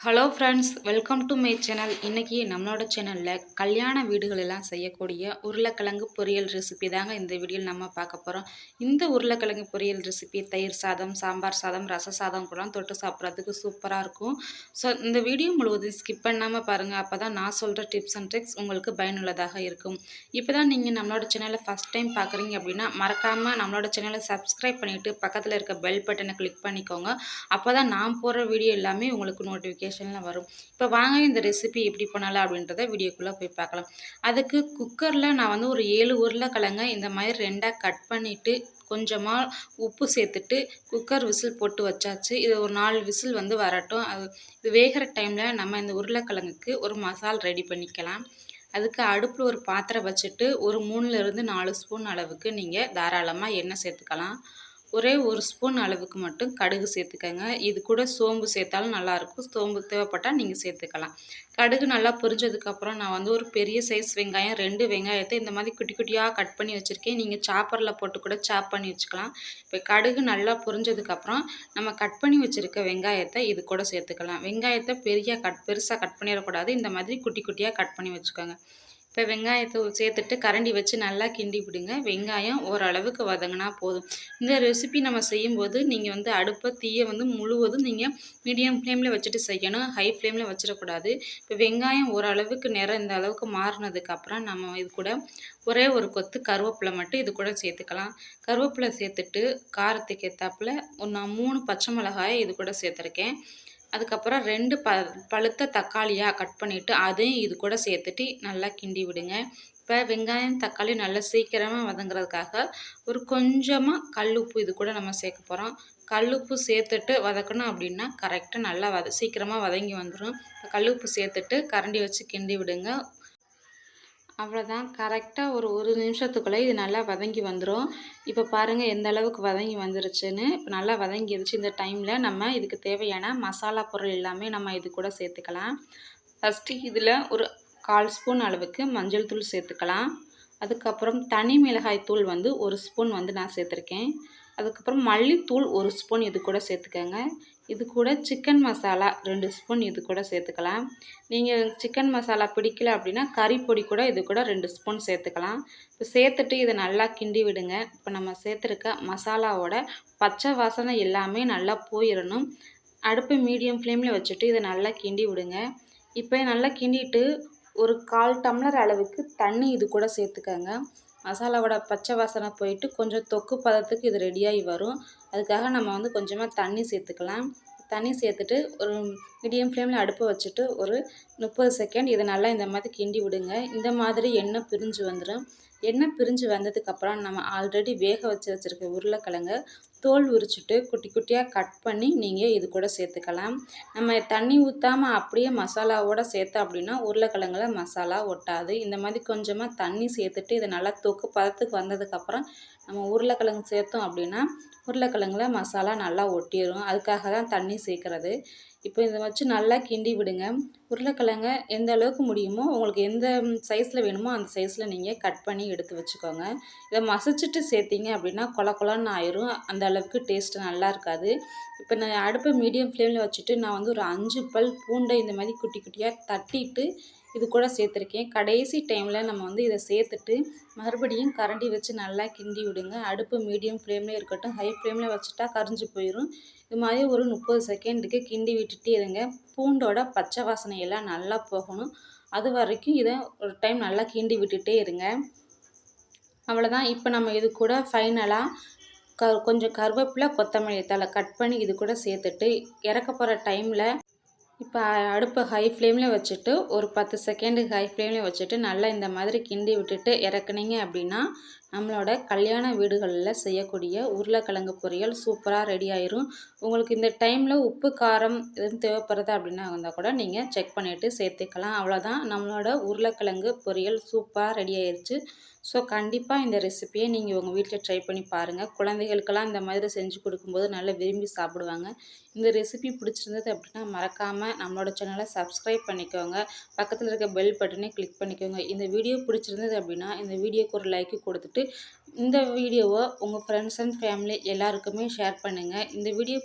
Hello friends welcome to my channel இன்றைக்கி நம்மளோட சேனலில் கல்யாண வீடுகளெல்லாம் செய்யக்கூடிய உருளைக்கிழங்கு பொரியல் ரெசிபி தாங்க இந்த வீடியோவில் நம்ம பார்க்க போகிறோம் இந்த உருளைக்கிழங்கு பொரியல் ரெசிபி தயிர் சாதம் சாம்பார் சாதம் ரச சாதம் கூட தொட்டு சாப்பிட்றதுக்கு சூப்பராக இருக்கும். ஸோ இந்த வீடியோ முழுவதும் ஸ்கிப் பண்ணாமல் பாருங்கள் அப்போ தான் நான் சொல்கிற டிப்ஸ் அண்ட் ட்ரிக்ஸ் உங்களுக்கு பயனுள்ளதாக இருக்கும். இப்போ தான் நீங்கள் நம்மளோட சேனலை ஃபஸ்ட் டைம் பார்க்குறீங்க அப்படின்னா மறக்காமல் நம்மளோட சேனலை சப்ஸ்கிரைப் பண்ணிவிட்டு பக்கத்தில் இருக்க பெல் பட்டனை கிளிக் பண்ணிக்கோங்க. அப்போ தான் நான் போடுற வீடியோ எல்லாமே உங்களுக்கு நோட்டிஃபிகேஷன் நோட்டிஃபிகேஷன்லாம் வரும். இப்போ வாங்க இந்த ரெசிபி எப்படி பண்ணலாம் அப்படின்றத வீடியோக்குள்ளே போய் பார்க்கலாம். அதுக்கு குக்கரில் நான் வந்து ஒரு ஏழு உருளைக்கிழங்க இந்த மாதிரி ரெண்டாக கட் பண்ணிவிட்டு கொஞ்சமாக உப்பு சேர்த்துட்டு குக்கர் விசில் போட்டு வச்சாச்சு. இது ஒரு நாலு விசில் வந்து வரட்டும். அது இது வேகிற டைமில் நம்ம இந்த உருளைக்கிழங்குக்கு ஒரு மசால் ரெடி பண்ணிக்கலாம். அதுக்கு அடுப்பில் ஒரு பாத்திரம் வச்சுட்டு ஒரு மூணுலேருந்து நாலு ஸ்பூன் அளவுக்கு நீங்கள் தாராளமாக எண்ணெய் சேர்த்துக்கலாம். ஒரே ஒரு ஸ்பூன் அளவுக்கு மட்டும் கடுகு சேர்த்துக்கங்க. இது கூட சோம்பு சேர்த்தாலும் நல்லாயிருக்கும். சோம்பு தேவைப்பட்டால் நீங்கள் சேர்த்துக்கலாம். கடுகு நல்லா பொரிஞ்சதுக்கப்புறம் நான் வந்து ஒரு பெரிய சைஸ் வெங்காயம் ரெண்டு வெங்காயத்தை இந்த மாதிரி குட்டி குட்டியாக கட் பண்ணி வச்சுருக்கேன். நீங்கள் சாப்பரில் போட்டு கூட சாப் பண்ணி வச்சுக்கலாம். இப்போ கடுகு நல்லா பொரிஞ்சதுக்கப்புறம் நம்ம கட் பண்ணி வச்சுருக்க வெங்காயத்தை இது கூட சேர்த்துக்கலாம். வெங்காயத்தை பெரிய கட் பெருசாக கட் பண்ணிடக்கூடாது. இந்த மாதிரி குட்டி குட்டியாக கட் பண்ணி வச்சுக்கோங்க. இப்போ வெங்காயத்தை சேர்த்துட்டு கரண்டி வச்சு நல்லா கிண்டி விடுங்க. வெங்காயம் ஓரளவுக்கு வதங்கினா போதும். இந்த ரெசிபி நம்ம செய்யும்போது நீங்கள் வந்து அடுப்பை தீயை வந்து முழுவதும் நீங்கள் மீடியம் ஃப்ளேமில் வச்சுட்டு செய்யணும். ஹை ஃப்ளேமில் வச்சிடக்கூடாது. இப்போ வெங்காயம் ஓரளவுக்கு நேரம் இந்த அளவுக்கு மாறினதுக்கப்புறம் நம்ம இது கூட ஒரே ஒரு கொத்து கருவேப்பிலை மட்டும் இது கூட சேர்த்துக்கலாம். கருவேப்பிலை சேர்த்துட்டு காரத்துக்கு ஏற்றாப்புல நான் மூணு பச்சை மிளகாயை இது கூட சேர்த்துருக்கேன். அதுக்கப்புறம் ரெண்டு ப பழுத்த தக்காளியாக கட் பண்ணிவிட்டு அதையும் இது கூட சேர்த்துட்டு நல்லா கிண்டி விடுங்க. இப்போ வெங்காயம் தக்காளி நல்லா சீக்கிரமாக வதங்குறதுக்காக ஒரு கொஞ்சமாக கல் உப்பு இது கூட நம்ம சேர்க்க போகிறோம் கல் உப்பு சேர்த்துட்டு வதக்கணும் அப்படின்னா கரெக்டாக நல்லா வத சீக்கிரமாக வதங்கி வந்துடும் கல் உப்பு சேர்த்துட்டு கரண்டி வச்சு கிண்டி விடுங்க. அவ்வளோதான் கரெக்டாக ஒரு ஒரு நிமிஷத்துக்குள்ளே இது நல்லா வதங்கி வந்துடும் இப்போ பாருங்கள் எந்த அளவுக்கு வதங்கி வந்துருச்சுன்னு. இப்போ நல்லா வதங்கிடுச்சு இந்த டைமில் நம்ம இதுக்கு தேவையான மசாலா பொருள் எல்லாமே நம்ம இது கூட சேர்த்துக்கலாம். ஃபஸ்ட்டு இதில் ஒரு கால் ஸ்பூன் அளவுக்கு மஞ்சள் தூள் சேர்த்துக்கலாம். அதுக்கப்புறம் தனி மிளகாய் தூள் வந்து ஒரு ஸ்பூன் வந்து நான் சேர்த்துருக்கேன். அதுக்கப்புறம் மல்லித்தூள் ஒரு ஸ்பூன் இது கூட சேர்த்துக்கோங்க. இது கூட சிக்கன் மசாலா ரெண்டு ஸ்பூன் இது கூட சேர்த்துக்கலாம். நீங்கள் சிக்கன் மசாலா பிடிக்கல அப்படின்னா கறி பொடி கூட இது கூட ரெண்டு ஸ்பூன் சேர்த்துக்கலாம். இப்போ சேர்த்துட்டு இதை நல்லா கிண்டி விடுங்க. இப்போ நம்ம சேர்த்துருக்க மசாலாவோட பச்சை வாசனை எல்லாமே நல்லா போயிடணும் அடுப்பு மீடியம் ஃப்ளேமில் வச்சுட்டு இதை நல்லா கிண்டி விடுங்க. இப்போ நல்லா கிண்டிட்டு ஒரு கால் டம்ளர் அளவுக்கு தண்ணி இது கூட சேர்த்துக்கோங்க. மசாலாவோட பச்சை வாசனை போயிட்டு கொஞ்சம் தொக்கு பதத்துக்கு இது ரெடியாகி வரும். அதுக்காக நம்ம வந்து கொஞ்சமாக தண்ணி சேர்த்துக்கலாம். தண்ணி சேர்த்துட்டு ஒரு மீடியம் ஃப்ளேமில் அடுப்பை வச்சுட்டு ஒரு முப்பது செகண்ட் இதை நல்லா இந்த மாதிரி கிண்டி விடுங்க. இந்த மாதிரி எண்ணெய் பிரிஞ்சு வந்துடும் எண்ணெய் பிரிஞ்சு வந்ததுக்கப்புறம் நம்ம ஆல்ரெடி வேக வச்சு வச்சுருக்க உருளைக்கிழங்க தோல் உரிச்சிட்டு குட்டி குட்டியாக கட் பண்ணி நீங்கள் இது கூட சேர்த்துக்கலாம். நம்ம தண்ணி ஊற்றாமல் அப்படியே மசாலாவோடு சேர்த்தோம் அப்படின்னா உருளைக்கிழங்குல மசாலா ஒட்டாது. இந்த மாதிரி கொஞ்சமாக தண்ணி சேர்த்துட்டு இதை நல்லா தொக்கு பதத்துக்கு வந்ததுக்கப்புறம் நம்ம உருளைக்கிழங்கு சேர்த்தோம் அப்படின்னா உருளைக்கிழங்குல மசாலா நல்லா ஒட்டிடும் அதுக்காக தான் தண்ணி சேர்க்குறது. இப்போ இதை வச்சு நல்லா கிண்டி விடுங்க. உருளைக்கிழங்க எந்த அளவுக்கு முடியுமோ உங்களுக்கு எந்த சைஸில் வேணுமோ அந்த சைஸில் நீங்கள் கட் பண்ணி எடுத்து வச்சுக்கோங்க. இதை மசிச்சுட்டு சேர்த்திங்க அப்படின்னா கொல கொலன்னு ஆயிரும். அந்த அளவுக்கு டேஸ்ட்டு நல்லா இருக்காது. இப்போ நான் அடுப்பை மீடியம் ஃப்ளேமில் வச்சுட்டு நான் வந்து ஒரு அஞ்சு பல் பூண்டை இந்த மாதிரி குட்டி குட்டியாக தட்டிட்டு இது கூட சேர்த்துருக்கேன். கடைசி டைமில் நம்ம வந்து இதை சேர்த்துட்டு மறுபடியும் கரண்டி வச்சு நல்லா கிண்டி விடுங்க. அடுப்பு மீடியம் ஃப்ளேம்லேயே இருக்கட்டும் ஹை ஃப்ளேமில் வச்சுட்டா கரிஞ்சு போயிடும் இது மாதிரி ஒரு முப்பது செகண்டுக்கு கிண்டி விட்டுட்டே இருங்க. பூண்டோட பச்சை வாசனையெல்லாம் நல்லா போகணும். அது வரைக்கும் இதை ஒரு டைம் நல்லா கிண்டி விட்டுட்டே இருங்க. அவ்வளோதான் இப்போ நம்ம இது கூட ஃபைனலாக க கொஞ்சம் கருவேப்பிலை கொத்தமல்லி தலை கட் பண்ணி இது கூட சேர்த்துட்டு இறக்க போகிற டைமில் இப்போ அடுப்பை ஹை ஃப்ளேமில் வச்சுட்டு ஒரு பத்து செகண்டு ஹை ஃப்ளேமில் வச்சுட்டு நல்லா இந்த மாதிரி கிண்டி விட்டுட்டு இறக்குனீங்க அப்படின்னா நம்மளோட கல்யாண வீடுகளில் செய்யக்கூடிய உருளைக்கிழங்கு பொரியல் சூப்பராக ரெடி ஆயிரும். உங்களுக்கு இந்த டைமில் உப்பு காரம் எதுவும் தேவைப்படுறது அப்படின்னா வந்தால் கூட நீங்கள் செக் பண்ணிவிட்டு சேர்த்துக்கலாம். அவ்வளோதான் நம்மளோட உருளைக்கிழங்கு பொரியல் சூப்பராக ரெடி ஆயிடுச்சு ஸோ கண்டிப்பாக இந்த ரெசிப்பியை நீங்கள் உங்கள் வீட்டில் ட்ரை பண்ணி பாருங்கள் குழந்தைகளுக்கெல்லாம் இந்த மாதிரி செஞ்சு கொடுக்கும்போது நல்லா விரும்பி சாப்பிடுவாங்க. இந்த ரெசிபி பிடிச்சிருந்தது அப்படின்னா மறக்காமல் நம்மளோட சேனலை சப்ஸ்கிரைப் பண்ணிக்கோங்க. பக்கத்தில் இருக்க பெல் பட்டனே கிளிக் பண்ணிக்கோங்க. இந்த வீடியோ பிடிச்சிருந்தது அப்படின்னா இந்த வீடியோக்கு ஒரு லைக்கு கொடுத்துட்டு இந்த வீடியோவை உங்கள் ஃப்ரெண்ட்ஸ் அண்ட் ஃபேமிலி எல்லாருக்குமே ஷேர் பண்ணுங்கள் இந்த வீடியோ